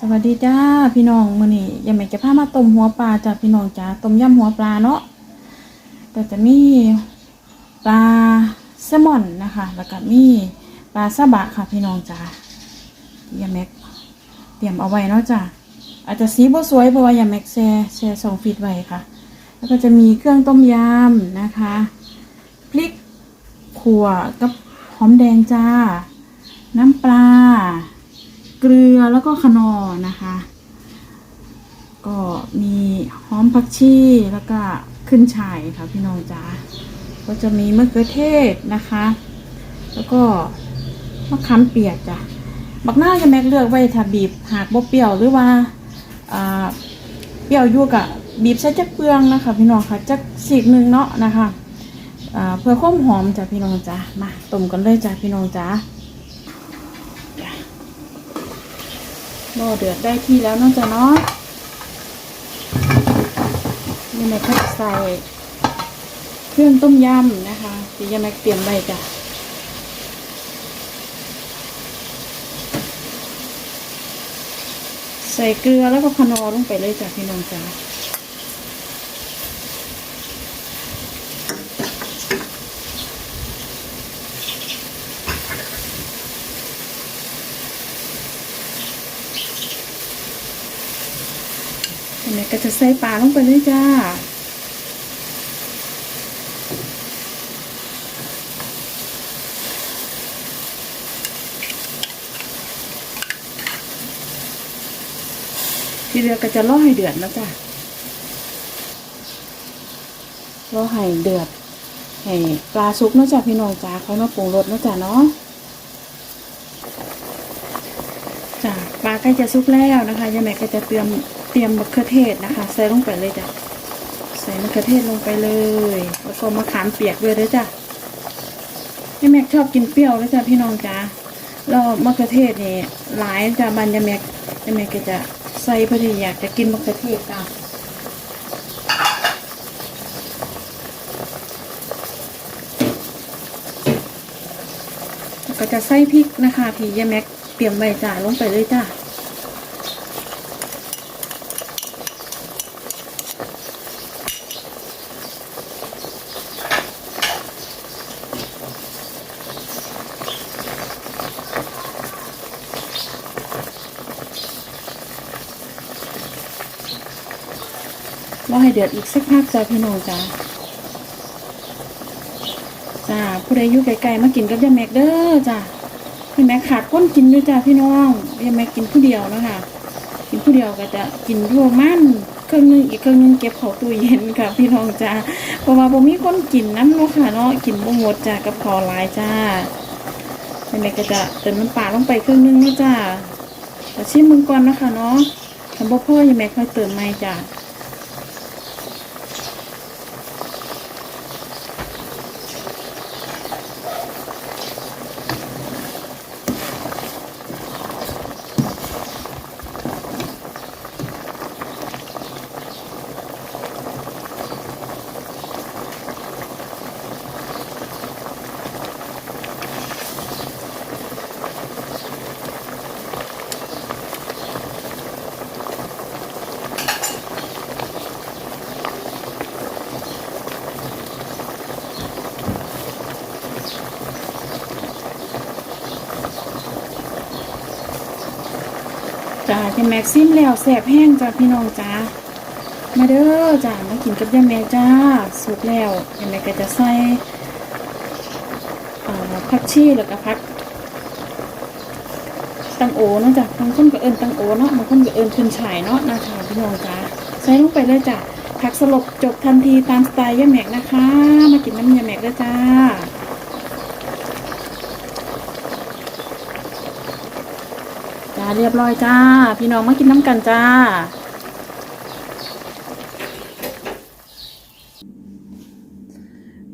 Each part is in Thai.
สวัสดีจ้าพี่น้องมื้อนี้ยายแม่จะพามาต้มหัวปลาจ้าพี่น้องจ้าต้มยำหัวปลาเนาะก็จะมีปลาแซลมอนนะคะ แล้วก็มีปลาซาบะค่ะพี่น้องจ้ายายแม็กเตรียมเอาไว้เนาะจ้าอาจจะสีบ่สวยเพราะว่ายายแม็กแช่แช่สองฟีดไว้ค่ะ แล้วก็จะมีเครื่องต้มยำนะคะพริกขั่วกับหอมแดงจ้า น้ำปลา เกลือแล้วก็ขนอนะคะ ก็มีหอมผักชีแล้วก็ขึ้นฉ่ายค่ะพี่น้องจ๋าก็จะมีมะเขือเทศนะคะ แล้วก็มะขามเปียกจ้ะบักหน้าจะแม็กเลือกไว้ถ้าบีบหากบ่เปรี้ยวหรือว่าอ่าเปรี้ยวอยู่กะบีบใช้จักเปลืองนะคะ พี่น้องค่ะจักสีกหนึ่งเนาะนะคะอ่าเพื่อความหอมจ้ะพี่น้องจ๋ามาต้มกันเลยจ้ะพี่น้องจ๋า หม้อเดือดได้ที่แล้วนอกจะเนาะนี่แม่ก็ใส่เครื่องต้มยำนะคะที่ยาแม็กเตรียมไว้จ้ะใส่เกลือแล้วก็ขนอลงไปเลยจ้ะพี่น้องจ้าแม่ก็จะ ใส่ปลาลงไปเลยจ้า ทีเรือก็จะล่อให้เดือดแล้วจ้ะล่อให้เดือดให้ปลาซุกนะจ้ะพี่น้องจ้าเขามาปรุงรสนะจ้ะเนาะจ้ะปลาใกล้จะซุกแล้วนะคะยายแม่ก็จะเตรียม เตรียมมะเขือเทศนะคะ ใส่ลงไปเลยจ้ะ ใส่มะเขือเทศลงไปเลย แล้วก็มะขามเปียกด้วยด้อจ้ะยายแม่ชอบกินเปรี้ยวแล้วจ้ะพี่น้องจ้าแล้วมะเขือเทศนี่หลายจ้ะมันยายแม่ยายแม่ก็จะใส่พอดีอยากจะกินมะเขือเทศอะก็จะใส่พริกนะคะที่ยายแม็กเตรียมไว้จ้าลงไปเลยจ้าเราให้เดือดอีกสักพักจ้าพี่น้องจ้าจ้าผู้ใดอยู่ไกลๆมากินกับยาแม็กเด้อจ้าพี่แม็กขาดคนกินด้วยจ้าพี่น้องยาแม็กกินผู้เดียวนะคะกินผู้เดียวก็จะกินทั่วมันเครื่องนึงอีกเครื่องนึงเก็บเขาตู้เย็นค่ะ พี่น้องจ้าเพราะว่าผมมีคนกินน้ำเนาะค่ะเนาะกินบ่หมดจ้ากับพอลายจ้ายายแม็กก็จะเติมน้ำปลาลงไปเครื่องนึงนะจ้าแต่ชิมมึงก่อนนะคะเนาะทำบ่พ่อยายแม็กค่อยเติมไม่จ้า จ้าแม็กซิมแล้วแสบแห้งจ้าพี่น้องจ้ามาเด้อจ้ามากินกับยายแม่จ้าสุกแล้วยาแม่ก็จะใส่ผักชีแล้วก็ผักตังโอเนาะจ้ะบางคนก็เอิญตังโอเนาะบางคนก็เอิญขึ้นฉายเนาะนะคะพี่น้องจ้าใส่ลงไปเลยจ้ะผักสลบจบทันทีตามสไตล์ยาแม็กนะคะ มากินน้ำยาแม็กเด้อจ้า จ้า เรียบร้อยจ้า พี่น้องมากินน้ำกันจ้า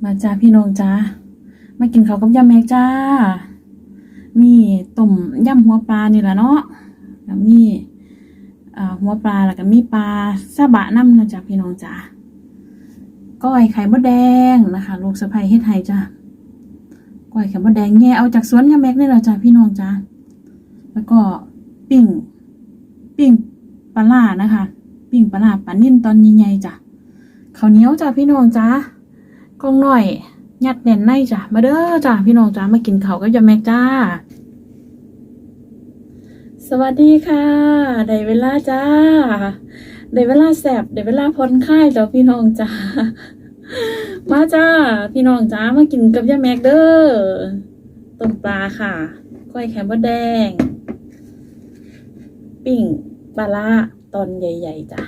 มาจ้าพี่น้องจ้ามากินข้าวกับยำแมกจ้า มีต้มยำหัวปลานี่แหละเนาะแล้วมีอ่หัวปลาแล้วก็มีปลาซาบะน้ำนะจ้าพี่น้องจ้าก้อยไข่มดแดงนะคะ ลูกสะใภ้เฮ็ดให้จ้าก้อยไข่มดแดงแง่เอาจากสวนยำแมกนี่แหละจ้าพี่น้องจ้าแล้วก็ ปิ้งปิ้งปลาล่านะคะ ปิ้งปลาล่าปลานิ่นตอนใหญ่ๆจ้ะข้าวเหนียวจ้ะพี่น้องจ้ากล่องหน่อยยัดแน่นในจ้ะมาเด้อจ้ะพี่น้องจ้ามากินข้าวกับยาแม็กจ้า สวัสดีค่ะได้เวลาจ้าได้เวลาแสบได้เวลาผ่อนคลายแล้วพี่น้องจ้ามาจ้าพี่น้องจ้ามากินกับยาแม็กเด้อต้มปลาค่ะก้อยแคมเบอร์แดง ปิ้งปลาละตอนใหญ่ ๆจ้ะ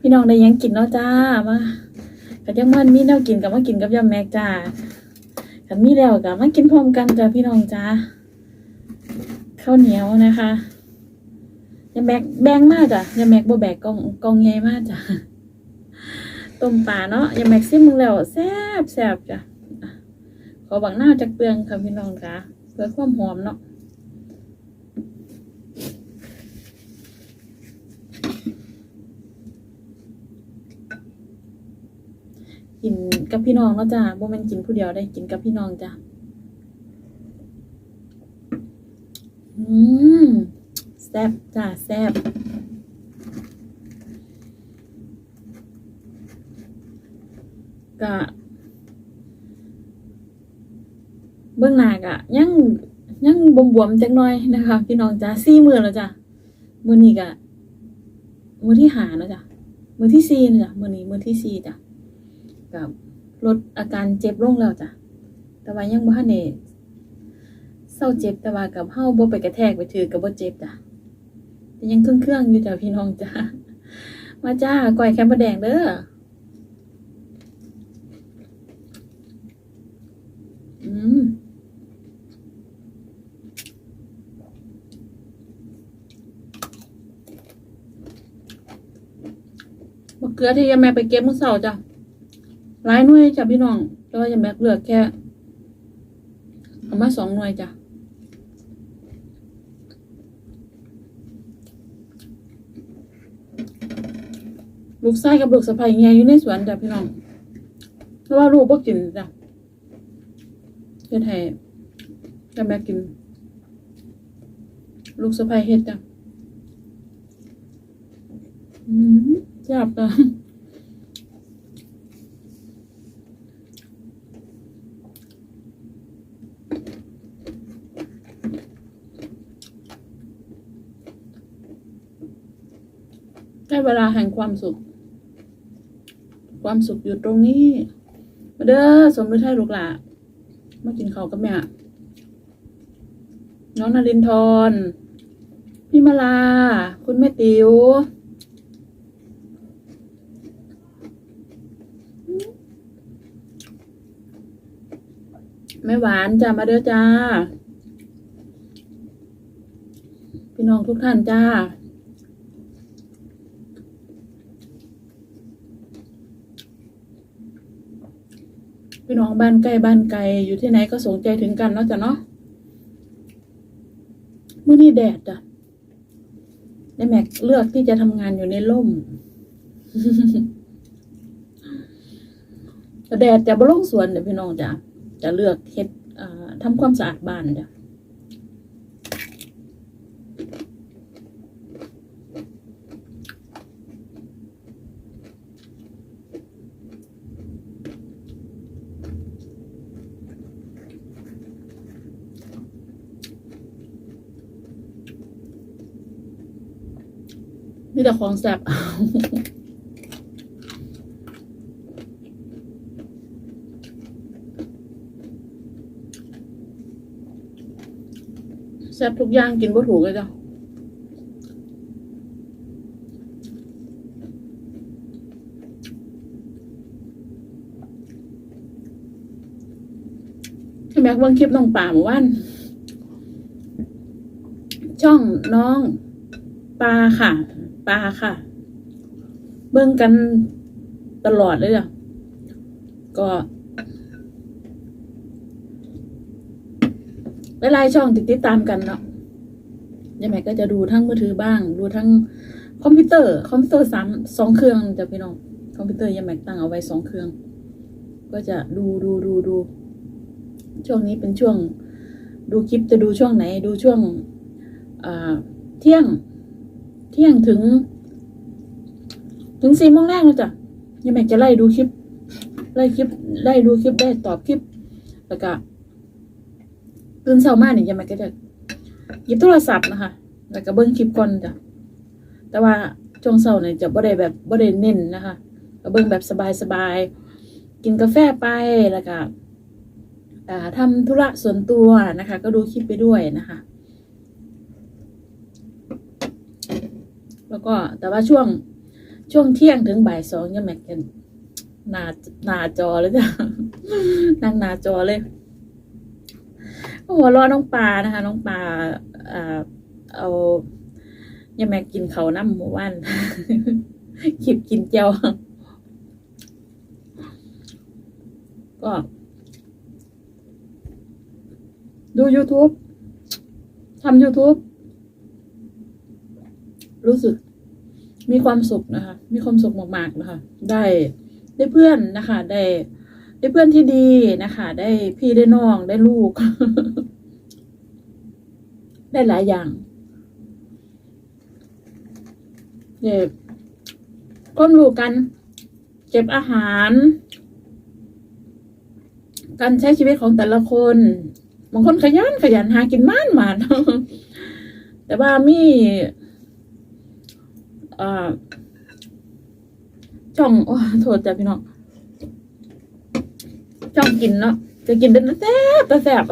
พี่น้องได้ยังกินเนาะจ้ามาก็ยังมันมีแนวกินกับมากินกับยาแม็กจ้ากันมีแล้วกับมากินพร้อมกันจ้าพี่น้องจ้าข้าวเหนียวนะคะยาแม็กแบงมากจ้ะยาแม็กบ่แบกกองกองใหญ่มากจ้ะต้มปลาเนาะยาแม็กซิมมึงแล้วแซ่บแซ่บจ้ะขอบังหน้าจากเปลืองค่ะพี่น้องจ้าเพื่อความหอมเนาะ กินกับพี่น้องเนาะจ้าบ่แม่นกินผู้เดียวได้กินกับพี่น้องจ้ะอืมแซ่บจ้าแซ่บกะเบื้องหน้ากะยังยังบวมๆจักหน่อยนะคะ พี่น้องจ้าสี่มือแล้วจ้ะมือนี้กะมือที่หาแล้วจ้ะมือที่สี่นะจ้ะมือนี้มือที่สี่จ้ะ กับลดอาการเจ็บลงแล้วจ้ะ แต่ว่ายังบ่ทันได้เศร้าเจ็บแต่ว่ากับเฮาบ่ไปกระแทกไปถือกับบ่เจ็บจ้ะแต่ยังเครื่องๆองอยู่จ้ะพี่น้องจ้ะมาจ้าก้อยแคมปะแดงเด้ออืมมะเขือที่ยายแม่ไปเก็บมื้อเช้าจ้ะ หลายหน่วยจ้ะพี่น้องแต่ว่าอย่าแม็กเลือกแค่เอามาสองหน่วยจ้ะลูกไส้กับลูกสะใภ้เฮียอยู่ในสวนจ้ะพี่น้องเพราะว่าลูกบ่กินจ้ะเฮ็ดให้อย่าแม็กกิน ลูกสะใภ้เฮ็ดจ้ะอืมจับจ้ะ เวลาแห่งความสุข ความสุขอยู่ตรงนี้ มาเด้อสมฤทัยลูกหล่ะมากินข้าวกับแม่น้องนารินทร์พี่มาลา คุณแม่ติ๋วแม่หวานจ้ามาเด้อจ้า พี่น้องทุกท่านจ้า พี่น้องบ้านใกล้บ้านไกลอยู่ที่ไหนก็สนใจถึงกันเนาะจ้ะเนาะเมื่อนี้แดดจ้ะในแม็กเลือกที่จะทำงานอยู่ในร่มแดดจะบ่ลงสวนเดี๋ยวพี่น้องจ้ะจะเลือกเฮ็ดอ่าทำความสะอาดบ้านจ้ะีแต่ของแสบแซ่บทุกอย่างกินบ่ถูกเลยจ้ะแม็กเบิ่งคลิปน้องป่าเมื่อวานช่องน้องปลาค่ะ ปลาค่ะ เบิ่งกันตลอดเลยจ้ะก็หลายๆช่องติดติดตามกันเนาะยายแม่ก็จะดูทั้งมือถือบ้าง ดูทั้งคอมพิวเตอร์ คอมพิวเตอร์สามสองเครื่องจะพี่น้องคอมพิวเตอร์ยายแม่ตั้งเอาไว้สองเครื่อง ก็จะดูดูดูดู ช่วงนี้เป็นช่วง ดูคลิปจะดูช่วงไหน ดูช่วงเที่ยง เที่ยงถึง ถึงสี่โมงแรกเลยจ้ะยังแม่จะไล่ดูคลิป ไล่คลิป ไล่ดูคลิปได้ตอบคลิป แล้วก็ตื่นเช้ามาเนี่ยยังแม่ก็จะหยิบโทรศัพท์นะคะ แล้วก็เบิ้งคลิปก่อนจ้ะ แต่ว่าช่วงเช้าเนี่ยจะบ่ได้แบบบ่ได้เน้นนะคะก็เบิ้งแบบสบายๆ กินกาแฟไป แล้วก็อ่าทำธุระส่วนตัวนะคะ ก็ดูคลิปไปด้วยนะคะ แล้วก็แต่ว่าช่วงช่วงเที่ยงถึงบ่ายสองยังแม็กกันหนาหนาจอเลยจ้ะนั่งหนาจอเลยก็หัวเรอน้องปลานะคะ น้องปลาอ่าเอายังแม็กกินเขาน้ำหมูว่านคลิปกินเจียวก็ ดู YouTube ทำ YouTube รู้สึกมีความสุขนะคะ มีความสุขมากๆนะคะ ได้ได้เพื่อนนะคะ ได้ได้เพื่อนที่ดีนะคะ ได้พี่ได้น้องได้ลูก ได้หลายอย่างเด็กก้มรู้กัน เก็บอาหาร การใช้ชีวิตของแต่ละคนบางคนขยันขยันหากินม่านมานแต่ว่ามี อ่อช่องโอ้โทษจ้ะพี่น้องช่องกินเนาะจะกินเป็นแซ่บแต่แซ่บ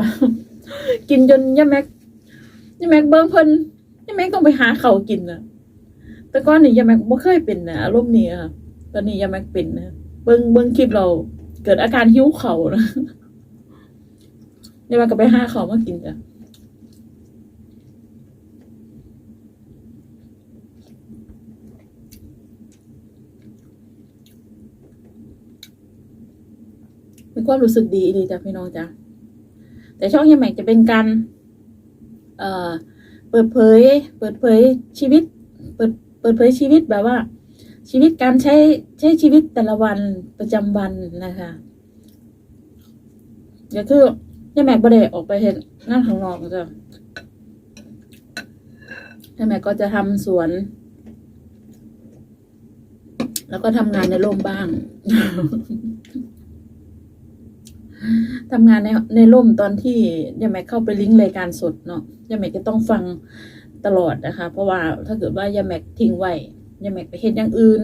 กินจนย่าแม็กย่าแม็กเบิ้งเพิ่นย่าแม็กต้องไปหาเขากินนะแต่ก่อนนี่ย่าแม็กบ่เคยเป็นนะอารมณ์นี้ค่ะตอนนี้ย่าแม็กเป็นนะเบิ้งเบิ้งคลิปเรา เกิดอาการหิวเขานะย่าแม็กก็ไปหาเขามากินจ้ะ มีความรู้สึกดีดีจ้ะพี่น้องจ้ะแต่ช่องเฮียแม็กจะเป็นการเอ่อเปิดเผย เปิดเผยชีวิต เปิดเปิดเผยชีวิตแบบว่า ชีวิตการใช้ใช้ชีวิตแต่ละวันประจำวันนะคะเดี๋ยวคือเฮียแม็กบ่ได้ออกไปเห็นงานข้างนอกจ้ะเฮียแม็กก็จะทำสวน แล้วก็ทำงานในร่มบ้าง ทำงานในในร่มตอนที่ยาแม็กเข้าไปลิงก์รายการสดเนาะยาแม็กจะต้องฟังตลอดนะคะ เพราะว่าถ้าเกิดว่ายาแม็กทิ้งไว้ยาแม็กไปเห็นอย่างอื่น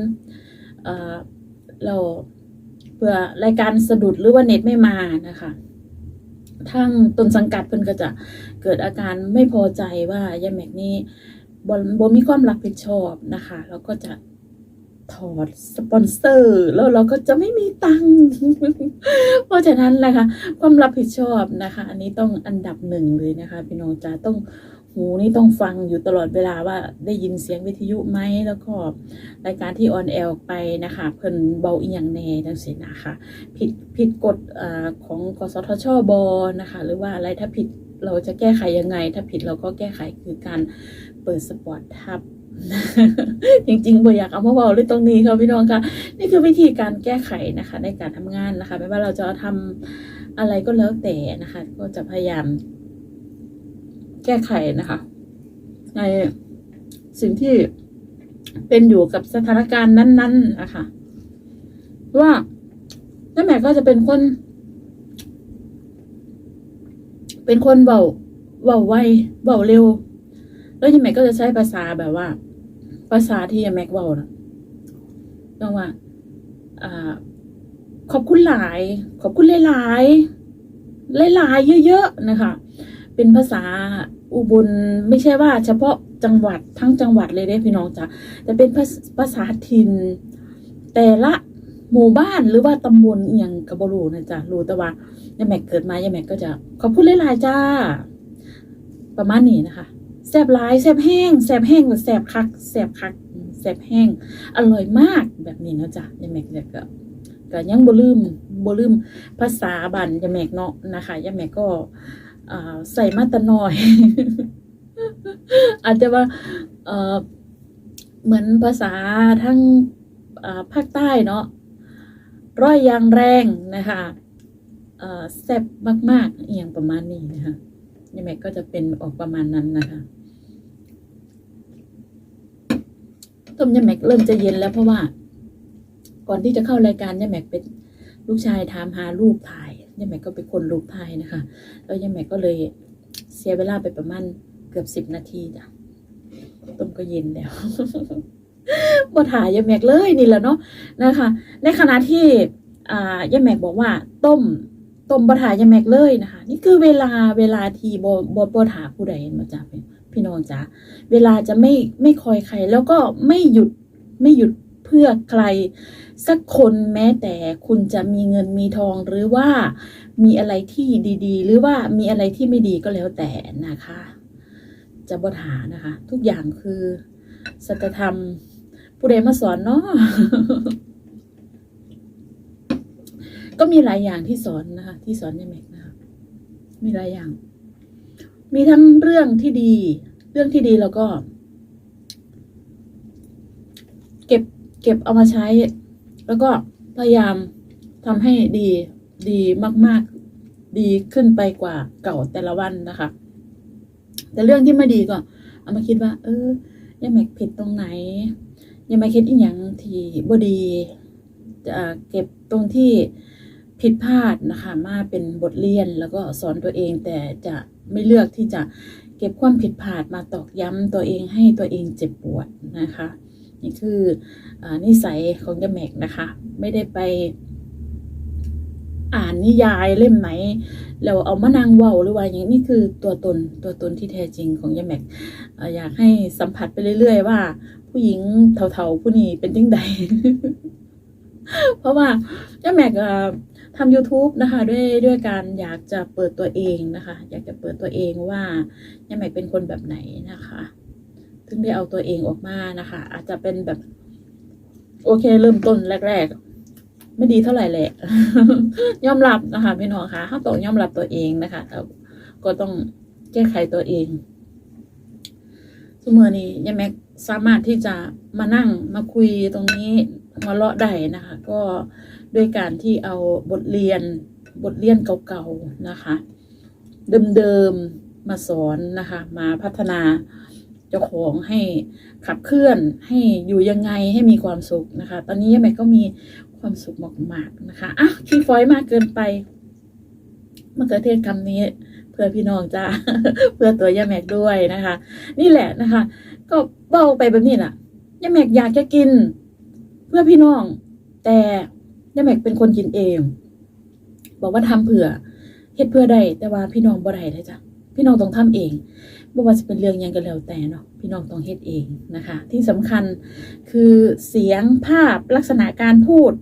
เออเราเพื่อรายการสะดุดหรือว่าเน็ตไม่มานะคะทางต้นสังกัดเพิ่นก็จะเกิดอาการไม่พอใจว่ายาแม็กนี่บบ่มีความรับผิดชอบนะคะ แล้วก็จะ ถอดสปอนเซอร์แล้วเราก็จะไม่มีตังค์เพราะฉะนั้นแหละค่ะความรับผิดชอบนะคะ อันนี้ต้องอันดับหนึ่งเลยนะคะ พี่น้องจ๋าต้องหูนี่ต้องฟังอยู่ตลอดเวลาว่าได้ยินเสียงวิทยุไหมแล้วก็รายการที่ออนแอร์ไปนะคะ เพิ่นเบาอีหยังแน่จังสินะคะผิดผิดกฎอาของกสทชบนะคะ หรือว่าอะไรถ้าผิดเราจะแก้ไขยังไง ถ้าผิดเราก็แก้ไขคือการเปิดสปอร์ตทับ จริงๆบ่อยากเอามาเบาเลยตรงนี้ค่ะพี่น้องค่ะ นี่คือวิธีการแก้ไขนะคะ ในการทำงานนะคะ ไม่ว่าเราจะทำอะไรก็แล้วแต่นะคะ ก็จะพยายาม แก้ไขนะคะ ในสิ่งที่เป็นอยู่กับสถานการณ์นั้น ๆ นะคะ ว่าน้าแม่ก็จะเป็นคน เป็นคนเบาเบาไวเบาเร็ว แล้วยังแม่ก็จะใช้ภาษาแบบว่า ภาษาที่แม็กเบานะต้องว่าอ่า ขอบคุณหลาย ขอบคุณหลายๆหลายๆเยอะๆนะคะ เป็นภาษาอุบลไม่ใช่ว่า เฉพาะจังหวัดทั้งจังหวัดเลยได้พี่น้องจ้ะแต่เป็นภาษภาษาถิ่นแต่ละหมู่บ้านหรือว่าตำบลอย่างกับบรูนะจ๊ะรู้แต่ว่ายายแม็กเกิดมายายแม็กก็จะขอบคุณหลายๆจ้า ประมาณนี้นะคะ แซบหลายแซบแห้งแซบแห้งแบบแซบคักแซบคักแซบแห้ง อร่อยมากแบบนี้นะจ๊ะยายแม็กเนี่ยก็ก็ยังบ่ลืมบ่ลืมภาษาบันยายแม็กเนาะนะคะยายแม็กก็ใส่มาตะน้อย อาจจะว่าเหมือนภาษาทั้งภาคใต้เนาะร้อยยางแรงนะคะแซ่บมากๆอหย่างประมาณนี้นะคะนี่แม็กก็จะเป็นออกประมาณนั้นนะคะ ต้มยำแม็กเริ่มจะเย็นแล้วเพราะว่า ก่อนที่จะเข้ารายการยำแม็กเป็นลูกชายถามหารูปถ่ายยำแม็กก็เป็นคนรูปถ่ายนะคะ แล้วยำแม็กก็เลยเสียเวลาไปประมาณเกือบสิบนาทีจ้ะต้มก็เย็นแล้วบ่ถ่ายยำแม็กเลยนี่แหละเนาะนะคะ ในขณะที่อ่ายายแม็กบอกว่า ต้มต้มบะถายายแม็กเลยนะคะ นี่คือเวลาเวลาที่บบบบ่ถาผู้ใดมาจาก พี่น้องจ๋าเวลาจะไม่ไม่คอยใคร แล้วก็ไม่หยุดไม่หยุดเพื่อใคร สักคนแม้แต่คุณจะมีเงินมีทองหรือว่ามีอะไรที่ดี ๆ หรือว่ามีอะไรที่ไม่ดีก็แล้วแต่นะคะ จะบ่ถานะคะ ทุกอย่างคือสัจธรรมผู้ใดมาสอนเนาะก็มีหลายอย่างที่สอนนะคะ ที่สอนยายแม็กนะคะมีหลายอย่าง มีทั้งเรื่องที่ดี เรื่องที่ดีแล้วก็ เก็บเก็บเอามาใช้ แล้วก็พยายามทำให้ดีดีมาก ๆ ดีขึ้นไปกว่าเก่าแต่ละวันนะคะ แต่เรื่องที่ไม่ดีก็ เอามาคิดว่า เออยายแม็กผิดตรงไหนยายแม็กคิดอีกอย่างที่บ่ดีจะเก็บตรงที่ ผิดพลาดนะคะ มาเป็นบทเรียนแล้วก็สอนตัวเองแต่จะไม่เลือกที่จะเก็บความผิดพลาดมาตอกย้ำตัวเองให้ตัวเองเจ็บปวดนะคะ นี่คืออนิสัยของยาแมกนะคะ ไม่ได้ไปอ่านนิยายเล่มไหนแล้วเอามานั่งเว้าหรือว่าอย่างนี่คือตัวตนตัวตนที่แท้จริงของยาแมกออยากให้สัมผัสไปเรื่อย ๆ ว่า ผู้หญิงเถาๆผู้นี้เป็นจังใดเพราะว่าย่าแมก ทำ YouTube นะคะด้วยด้วยการอยากจะเปิดตัวเองนะคะ อยากจะเปิดตัวเองว่าย่าแม็กเป็นคนแบบไหนนะคะถึงได้เอาตัวเองออกมานะคะ อาจจะเป็นแบบ โอเค เริ่มต้นแรก ๆ ไม่ดีเท่าไหร่แหละ ยอมรับนะคะพี่น้องคะเขาต้องยอมรับตัวเองนะคะแล้วก็ต้องแก้ไขตัวเองสมัยนี้ยายแม็กสามารถที่จะมานั่งมาคุยตรงนี้มาเลาะได้นะคะ ก็ ด้วยการที่เอาบทเรียนบทเรียนเก่าๆนะคะ เดิมๆมาสอนนะคะ มาพัฒนาเจ้าของให้ขับเคลื่อนให้อยู่ยังไงให้มีความสุขนะคะ ตอนนี้ยาแม็กก็มีความสุขมากๆนะคะอะขี้ฟอยมากเกินไปมะเขือเทศคำนี้เพื่อพี่น้องจ้าเพื่อตัวย่าแม็กด้วยนะคะ นี่แหละนะคะ ก็เบ้าไปแบบนี้น่ะย่าแม็กอยากจะกิน เพื่อพี่น้อง แต่ ยาแม็กเป็นคนกินเอง บอกว่าทำเผื่อเฮ็ดเพื่อได้แต่ว่าพี่น้องบ่ได้เลยจ้ะพี่น้องต้องทำเองบ่ว่าจะเป็นเรื่องยังก็แล้วแต่เนาะพี่น้องต้องเฮ็ดเองนะคะ ที่สำคัญคือเสียงภาพลักษณะการพูด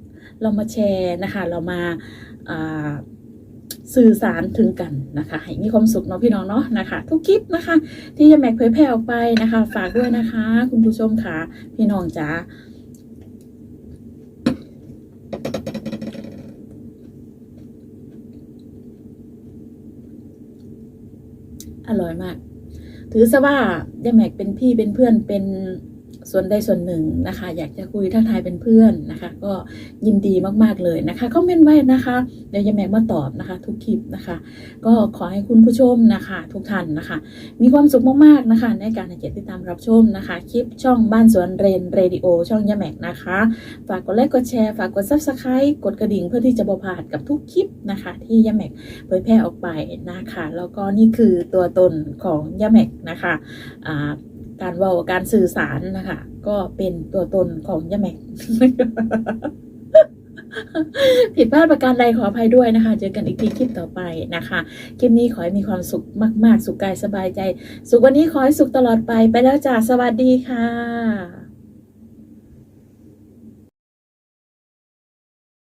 เรามาแชร์นะคะ เรามาอ่าสื่อสารถึงกันนะคะ ให้มีความสุขเนาะพี่น้องเนาะนะคะ ทุกคลิปนะคะ ที่ยาแม็กเผยแพร่ออกไปนะคะ ฝากด้วยนะคะ คุณผู้ชมค่ะพี่น้องจ๋า อร่อยมาก ถือซะว่ายาแม็กเป็นพี่เป็นเพื่อนเป็น ส่วนใดส่วนหนึ่งนะคะ อยากจะคุยทักทายเป็นเพื่อนนะคะ ก็ยินดีมากๆเลยนะคะคอมเมนต์ไว้นะคะเดี๋ยวยาแม็กมาตอบนะคะ ทุกคลิปนะคะ ก็ขอให้คุณผู้ชมนะคะ ทุกท่านนะคะ มีความสุขมากๆนะคะ ในการเกียรติติดตามรับชมนะคะ คลิปช่องบ้านสวนเรนเรดิโอช่องยาแม็กนะคะ ฝากกดไลค์กดแชร์ฝากกดซับสไครต์กดกระดิ่งเพื่อที่จะบพลาดกับทุกคลิปนะคะ ที่ยาแม็กเผยแพร่ออกไปนะคะ แล้วก็นี่คือตัวตนของยาแม็กนะคะอ่า การเว่าการสื่อสารนะคะ ก็เป็นตัวตนของยาแม็กผิดพลาดประการใดขออภัยด้วยนะคะ เจอกันอีกทีคลิปต่อไปนะคะ คลิปนี้ขอให้มีความสุขมาก ๆ สุขกายสบายใจ สุขวันนี้ขอให้สุขตลอดไปไปแล้วจ้าสวัสดีค่ะ